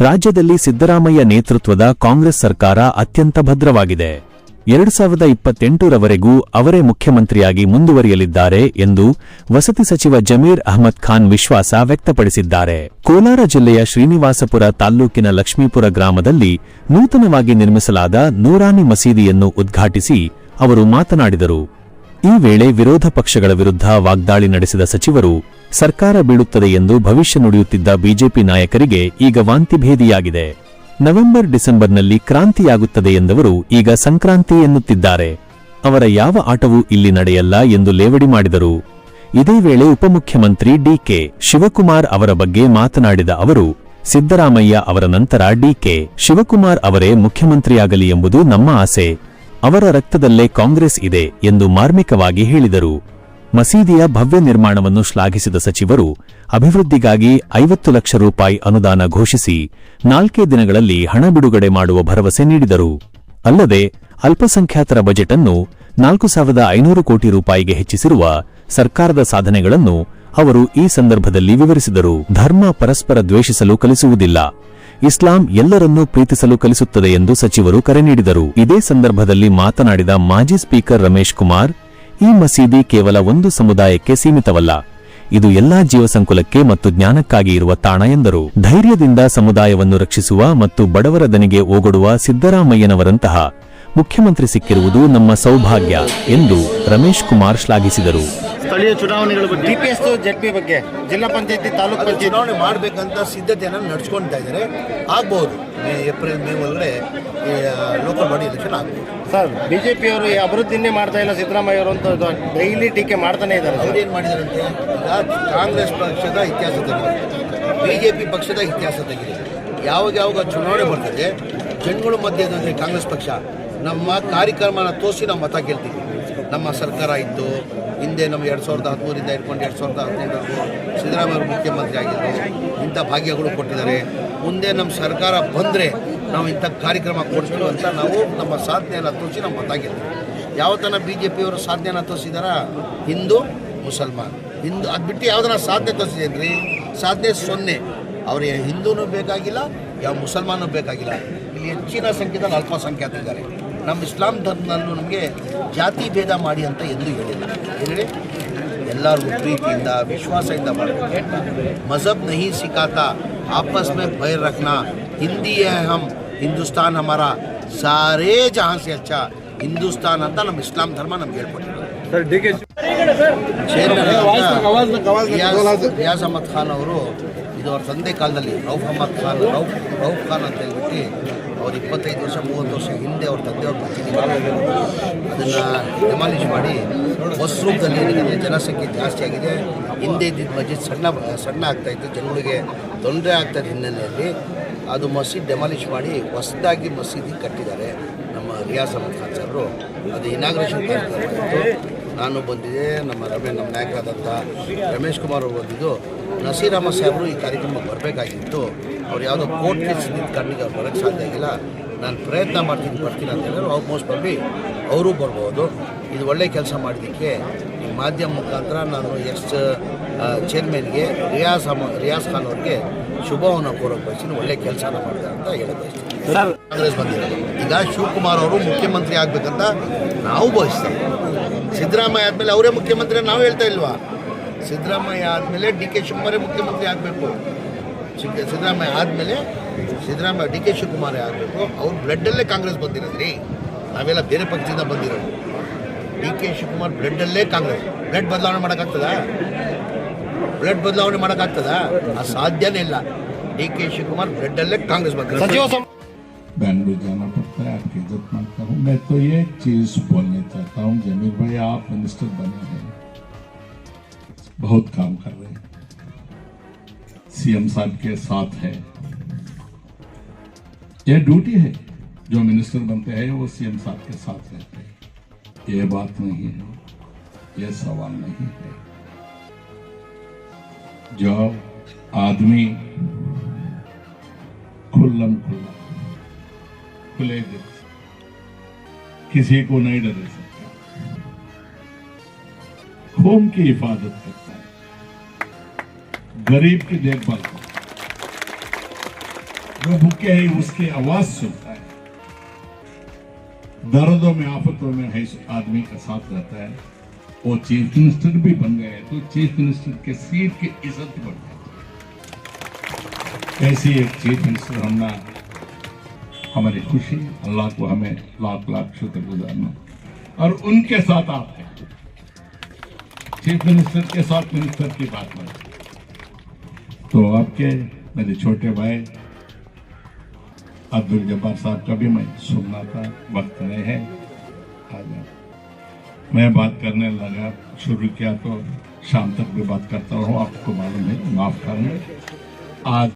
ರಾಜ್ಯದಲ್ಲಿ ಸಿದ್ದರಾಮಯ್ಯ ನೇತೃತ್ವದ ಕಾಂಗ್ರೆಸ್ ಸರ್ಕಾರ ಅತ್ಯಂತ ಭದ್ರವಾಗಿದೆ. ಎರಡು ಸಾವಿರದ ಇಪ್ಪತ್ತೆಂಟರವರೆಗೂ ಅವರೇ ಮುಖ್ಯಮಂತ್ರಿಯಾಗಿ ಮುಂದುವರಿಯಲಿದ್ದಾರೆ ಎಂದು ವಸತಿ ಸಚಿವ ಜಮೀರ್ ಅಹಮದ್ ಖಾನ್ ವಿಶ್ವಾಸ ವ್ಯಕ್ತಪಡಿಸಿದ್ದಾರೆ. ಕೋಲಾರ ಜಿಲ್ಲೆಯ ಶ್ರೀನಿವಾಸಪುರ ತಾಲ್ಲೂಕಿನ ಲಕ್ಷ್ಮೀಪುರ ಗ್ರಾಮದಲ್ಲಿ ನೂತನವಾಗಿ ನಿರ್ಮಿಸಲಾದ ನೂರಾನಿ ಮಸೀದಿಯನ್ನು ಉದ್ಘಾಟಿಸಿ ಅವರು ಮಾತನಾಡಿದರು. ಈ ವೇಳೆ ವಿರೋಧ ಪಕ್ಷಗಳ ವಿರುದ್ಧ ವಾಗ್ದಾಳಿ ನಡೆಸಿದ ಸಚಿವರು ಸರ್ಕಾರ ಬೀಳುತ್ತದೆ ಎಂದು ಭವಿಷ್ಯ ನುಡಿಯುತ್ತಿದ್ದ ಬಿಜೆಪಿ ನಾಯಕರಿಗೆ ಈಗ ವಾಂತಿಭೇದಿಯಾಗಿದೆ ನವೆಂಬರ್ ಡಿಸೆಂಬರ್ನಲ್ಲಿ ಕ್ರಾಂತಿಯಾಗುತ್ತದೆ ಎಂದವರು ಈಗ ಸಂಕ್ರಾಂತಿ ಎನ್ನುತ್ತಿದ್ದಾರೆ. ಅವರ ಯಾವ ಆಟವೂ ಇಲ್ಲಿ ನಡೆಯಲ್ಲ ಎಂದು ಲೇವಡಿ ಮಾಡಿದರು. ಇದೇ ವೇಳೆ ಉಪಮುಖ್ಯಮಂತ್ರಿ ಡಿಕೆ ಶಿವಕುಮಾರ್ ಅವರ ಬಗ್ಗೆ ಮಾತನಾಡಿದ ಅವರು, ಸಿದ್ದರಾಮಯ್ಯ ಅವರ ನಂತರ ಡಿಕೆ ಶಿವಕುಮಾರ್ ಅವರೇ ಮುಖ್ಯಮಂತ್ರಿಯಾಗಲಿ ಎಂಬುದು ನಮ್ಮ ಆಸೆ. ಅವರ ರಕ್ತದಲ್ಲೇ ಕಾಂಗ್ರೆಸ್ ಇದೆ ಎಂದು ಮಾರ್ಮಿಕವಾಗಿ ಹೇಳಿದರು. ಮಸೀದಿಯ ಭವ್ಯ ನಿರ್ಮಾಣವನ್ನು ಶ್ಲಾಘಿಸಿದ ಸಚಿವರು, ಅಭಿವೃದ್ಧಿಗಾಗಿ ಐವತ್ತು ಲಕ್ಷ ರೂಪಾಯಿ ಅನುದಾನ ಘೋಷಿಸಿ ನಾಲ್ಕೇ ದಿನಗಳಲ್ಲಿ ಹಣ ಬಿಡುಗಡೆ ಮಾಡುವ ಭರವಸೆ ನೀಡಿದರು. ಅಲ್ಲದೆ, ಅಲ್ಪಸಂಖ್ಯಾತರ ಬಜೆಟ್ ಅನ್ನು ನಾಲ್ಕು ಸಾವಿರದ ಐನೂರು ಕೋಟಿ ರೂಪಾಯಿಗೆ ಹೆಚ್ಚಿಸಿರುವ ಸರ್ಕಾರದ ಸಾಧನೆಗಳನ್ನು ಅವರು ಈ ಸಂದರ್ಭದಲ್ಲಿ ವಿವರಿಸಿದರು. ಧರ್ಮ ಪರಸ್ಪರ ದ್ವೇಷಿಸಲು ಕಲಿಸುವುದಿಲ್ಲ. ಇಸ್ಲಾಂ ಎಲ್ಲರನ್ನೂ ಪ್ರೀತಿಸಲು ಕಲಿಸುತ್ತದೆ ಎಂದು ಸಚಿವರು ಕರೆ ನೀಡಿದರು. ಇದೇ ಸಂದರ್ಭದಲ್ಲಿ ಮಾತನಾಡಿದ ಮಾಜಿ ಸ್ಪೀಕರ್ ರಮೇಶ್ ಕುಮಾರ್ ಈ ಮಸೀದಿ ಕೇವಲ ಒಂದು ಸಮುದಾಯಕ್ಕೆ ಸೀಮಿತವಲ್ಲ, ಇದು ಎಲ್ಲಾ ಜೀವಸಂಕುಲಕ್ಕೆ ಮತ್ತು ಜ್ಞಾನಕ್ಕಾಗಿ ಇರುವ ತಾಣ ಎಂದರು. ಧೈರ್ಯದಿಂದ ಸಮುದಾಯವನ್ನು ರಕ್ಷಿಸುವ ಮತ್ತು ಬಡವರ ದನಿಗೆ ಓಗೊಡುವ ಸಿದ್ದರಾಮಯ್ಯನವರಂತಹ ಮುಖ್ಯಮಂತ್ರಿ ಸಿಕ್ಕಿರುವುದು ನಮ್ಮ ಸೌಭಾಗ್ಯ ಎಂದು ರಮೇಶ್ ಕುಮಾರ್ ಶ್ಲಾಘಿಸಿದರು. ಸ್ಥಳೀಯ ಚುನಾವಣೆಗಳ ಬಗ್ಗೆ? ಜೆಡ್ ಪಿ ಬಗ್ಗೆ ಜಿಲ್ಲಾ ಪಂಚಾಯತಿ ತಾಲೂಕು ಪಂಚಾಯತ್. ಚುನಾವಣೆ ಮಾಡಬೇಕಂತ ಸಿದ್ಧತೆಯನ್ನು ನಡೆಸ್ಕೊಳ್ತಾ ಇದ್ದಾರೆ. ಆಗ್ಬೋದು. ಮೇ ಏಪ್ರಿಲ್ ಮೇ ಒಳಗಡೆ ಈ, ಲೋಕಲ್ ಬಾಡಿ ಎಲೆಕ್ಷನ್ ಆಗ್ಬೋದು. ಸರ್ ಬಿ ಅವರು ಈ ಅಭಿವೃದ್ಧಿನೇ ಮಾಡ್ತಾ ಇಲ್ಲ ಸಿದ್ದರಾಮಯ್ಯ ಅವರು ಅಂತ ಡೈಲಿ ಟೀಕೆ ಮಾಡ್ತಾನೆ ಇದ್ದಾರೆ ಅವ್ರು ಅವ್ರೇನು ಮಾಡಿದಾರಂತೆ? ಕಾಂಗ್ರೆಸ್ ಪಕ್ಷದ ಇತಿಹಾಸ ತೆಗೆದಿದೆ. ಬಿ ಜೆ ಪಿ ಪಕ್ಷದ ಇತಿಹಾಸ ತೆಗೆದಿದೆ. ಯಾವಾಗ ಯಾವಾಗ ಚುನಾವಣೆ ಬರ್ತದೆ ಜನಗಳ ಮಧ್ಯದಲ್ಲಿ ಕಾಂಗ್ರೆಸ್ ಪಕ್ಷ ನಮ್ಮ ಕಾರ್ಯಕ್ರಮನ ತೋರಿಸಿ ನಾವು ಮತ ಗೆಲ್ತೀವಿ. ನಮ್ಮ ಸರ್ಕಾರ ಇತ್ತು ಹಿಂದೆ ನಮ್ಮ ಎರಡು ಸಾವಿರದ ಹದಿಮೂರಿಂದ ಇಟ್ಕೊಂಡು ಎರಡು ಸಾವಿರದ ಹದಿನೈದರವರೆಗೂ ಸಿದ್ದರಾಮಯ್ಯ ಮುಖ್ಯಮಂತ್ರಿ ಆಗಿದ್ದರು ಇಂಥ ಭಾಗ್ಯಗಳು ಕೊಟ್ಟಿದ್ದಾರೆ. ಮುಂದೆ ನಮ್ಮ ಸರ್ಕಾರ ಬಂದರೆ ನಾವು ಇಂಥ ಕಾರ್ಯಕ್ರಮ ಕೊಡ್ತೀವಿ ಅಂತ ನಾವು ನಮ್ಮ ಸಾಧನೆಯನ್ನು ತೋರಿಸಿ ನಮ್ಮ ಗೆಲ್ತೀವಿ ಯಾವ ತನ ಬಿ ಜೆ ಪಿಯವರು ಸಾಧನೆಯನ್ನು ತೋರಿಸಿದಾರ? ಹಿಂದೂ, ಮುಸಲ್ಮಾನ್. ಹಿಂದೂ, ಅದು ಬಿಟ್ಟು ಯಾವ್ದನ್ನ ಸಾಧನೆ ತೋರಿಸಿದ್ರಿ ಸಾಧನೆ ಸೊನ್ನೆ. ಅವ್ರಿಗೆ ಹಿಂದೂನೂ ಬೇಕಾಗಿಲ್ಲ ಯಾವ ಮುಸಲ್ಮಾನೂ ಬೇಕಾಗಿಲ್ಲ. ಇಲ್ಲಿ ಹೆಚ್ಚಿನ ಸಂಖ್ಯೆದಲ್ಲಿ ಅಲ್ಪಸಂಖ್ಯಾತರಿದ್ದಾರೆ. ನಮ್ಮ ಇಸ್ಲಾಂ ಧರ್ಮದಲ್ಲೂ ನಮಗೆ ಜಾತಿ ಭೇದ ಮಾಡಿ ಅಂತ ಎಂದೂ ಹೇಳಿಲ್ಲ. ಹೇಳಿ ಎಲ್ಲರಿಗೂ ಪ್ರೀತಿಯಿಂದ ವಿಶ್ವಾಸದಿಂದ ಮಾಡಬೇಕು ಮಜಬ್ ನಹಿ ಸಿಕಾತ ಆಪಸ್ ಮೇ ಭೈರ್ ರಖನಾ ಹಿಂದಿ ಅಹಮ್ ಹಮ್ ಹಿಂದೂಸ್ತಾನ್ ಹಮಾರ ಸಾರೇ ಜಹಾನ್ಸಿ ಸೆ ಅಚ್ಚಾ ಹಿಂದೂಸ್ತಾನ್ ಅಂತ ನಮ್ಮ ಇಸ್ಲಾಂ ಧರ್ಮ ನಮ್ಗೆ ಹೇಳ್ಕೊಟ್ಟಿದ್ದಾರೆ ರಿಯಾಜ್ ಅಹಮದ್ ಖಾನ್ ಅವರು ಇದು ಅವ್ರ ತಂದೆ ಕಾಲದಲ್ಲಿ ರೌಫ್ ಅಹಮದ್ ಖಾನ್ ರೌಫ್ ರೌಫ್ ಖಾನ್ ಅಂತ ಹೇಳ್ಬಿಟ್ಟು ಅವ್ರು ಇಪ್ಪತ್ತೈದು ವರ್ಷ, ಮೂವತ್ತು ವರ್ಷ ಹಿಂದೆ ಅವ್ರ ತಂದೆಯವ್ರ ಮಸೀದಿ ಅದನ್ನು ಡೆಮಾಲಿಷ್ ಮಾಡಿ ಬಸ್ ರೂಪದಲ್ಲಿ ಏನಿದೆ, ಜನಸಂಖ್ಯೆ ಜಾಸ್ತಿ ಆಗಿದೆ. ಹಿಂದೆ ಇದ್ದಿದ್ದ ಮಸ್ಜಿದ್ ಸಣ್ಣ ಸಣ್ಣ ಆಗ್ತಾ ಇತ್ತು. ಜನಗಳಿಗೆ ತೊಂದರೆ ಆಗ್ತಾ ಇದ್ದ ಹಿನ್ನೆಲೆಯಲ್ಲಿ ಅದು ಮಸೀದ್ ಡೆಮಾಲಿಷ್ ಮಾಡಿ ಹೊಸದಾಗಿ ಮಸೀದಿ ಕಟ್ಟಿದ್ದಾರೆ ನಮ್ಮ ರಿಯಾಜ್ ಅಹಮದ್ ಖಾನ್ ಅದು ಇನಾಗ್ರೇಷನ್ ಕಾರ್ಯಕ್ರಮ ನಾನು ಬಂದಿದ್ದೆ, ನಮ್ಮ ರಮೇಶ್ ನಮ್ಮ ನಾಯಕರಾದಂಥ ರಮೇಶ್ ಕುಮಾರ್ ಅವರು ಬಂದಿದ್ದು. ನಸೀರಾಮ ಸಾಹೇಬರು ಈ ಕಾರ್ಯಕ್ರಮಕ್ಕೆ ಬರಬೇಕಾಗಿತ್ತು. ಅವ್ರು ಯಾವುದೋ ಕೋರ್ಟ್ ಕೇಸ್ ಕಣ್ಣಿಗೆ ಅವ್ರು ಬರೋಕ್ಕೆ ಸಾಧ್ಯ ಆಗಿಲ್ಲ. ನಾನು ಪ್ರಯತ್ನ ಮಾಡ್ತೀನಿ, ಬರ್ತೀನಿ ಅಂತ ಹೇಳಿದ್ರು. ಆಲ್ಮೋಸ್ಟ್ ಬಂದು ಅವರು ಬರ್ಬೋದು. ಇದು ಒಳ್ಳೆ ಕೆಲಸ ಮಾಡಿದ್ದಕ್ಕೆ ಈ ಮಾಧ್ಯಮ ಮುಖಾಂತರ ನಾನು ಎಕ್ಸ್ ಚೇರ್ಮನ್ಗೆ ರಿಯಾಜ್ ಅಹಮದ್ ರಿಯಾಜ್ ಖಾನ್ ಅವ್ರಿಗೆ ಶುಭವನ್ನು ಕೋರೋಕೆ ಬಯಸ್ತೀನಿ ಒಳ್ಳೆ ಕೆಲಸನ ಮಾಡಿದೆ ಅಂತ ಹೇಳಕ್ ಬಯಸ್ತೀನಿ ಕಾಂಗ್ರೆಸ್ ಬಂದಿರೋದು. ಈಗ ಶಿವಕುಮಾರ್ ಅವರು ಮುಖ್ಯಮಂತ್ರಿ ಆಗಬೇಕಂತ ನಾವು ಬಯಸ್ತೇವೆ. ಸಿದ್ದರಾಮಯ್ಯ ಆದಮೇಲೆ ಅವರೇ ಮುಖ್ಯಮಂತ್ರಿ ನಾವು ಹೇಳ್ತಾ ಇಲ್ವಾ ಸಿದ್ದರಾಮಯ್ಯ ಆದಮೇಲೆ ಡಿ ಕೆ ಶಿವಕುಮಾರೇ ಮುಖ್ಯಮಂತ್ರಿ ಆಗಬೇಕು ಸಿದ್ದರಾಮಯ್ಯ ಆದಮೇಲೆ ಸಿದ್ದರಾಮಯ್ಯ ಡಿ ಕೆ ಶಿವಕುಮಾರೇ ಆಗಬೇಕು ಅವ್ರ ಬ್ಲಡ್ಡಲ್ಲೇ ಕಾಂಗ್ರೆಸ್ ಬಂದಿರೋದ್ರಿ ನಾವೆಲ್ಲ ಬೇರೆ ಪಕ್ಷದಿಂದ ಬಂದಿರೋದು ಡಿ ಕೆ ಶಿವಕುಮಾರ್ ಬ್ಲಡ್ಡಲ್ಲೇ ಕಾಂಗ್ರೆಸ್ ಬ್ಲಡ್ ಬದಲಾವಣೆ ಮಾಡೋಕ್ಕಾಗ್ತದಾ ಬ್ಲಡ್ ಬದಲಾವಣೆ ಮಾಡೋಕ್ಕಾಗ್ತದಾ ಅದು ಸಾಧ್ಯನೇ ಇಲ್ಲ ಡಿ ಕೆ ಶಿವಕುಮಾರ್ ಬ್ಲಡ್ಡಲ್ಲೇ ಕಾಂಗ್ರೆಸ್ ಬಂದಿರೋದು ಸಚಿವ ಸಂಪುಟ बैंगलोर जाना पड़ता है आपकी इज्जत मानता हूँ मैं तो ये चीज बोलना चाहता हूँ जमीर भाई आप मिनिस्टर बने हैं। बहुत काम कर रहे हैं। सीएम साहब के साथ है। यह ड्यूटी है, जो मिनिस्टर बनते हैं, वो सीएम साहब के साथ रहते हैं। ये बात नहीं है, ये सवाल नहीं है। जब आदमी खुल्लम खुल्ला, खुले दिल किसी को नहीं डरे सकता। खून की हिफाजत करता है। गरीब की देखभाल करता है। वो भूखे है, उसकी आवाज़ सुनता है। दर्दों में, आफतों में है आदमी का साथ रहता है। वो चीफ मिनिस्टर भी बन गए तो चीफ मिनिस्टर के सीट की इज़्ज़त बढ़ जाती है। ऐसी एक चीफ मिनिस्टर हमने, हमारी खुशी अल्लाह को हमें लाख लाख शुक्र गुजारना और उनके साथ आप चीफ मिनिस्टर के साथ मिनिस्टर की बात नहीं तो आपके मेरे छोटे भाई अब्दुल जब्बार साहब का भी मैं सुनना था, वक्त नहीं है। आ मैं बात करने लगा, शुरू किया तो शाम तक भी बात करता हूँ, आपको मालूम है, माफ़ करना आज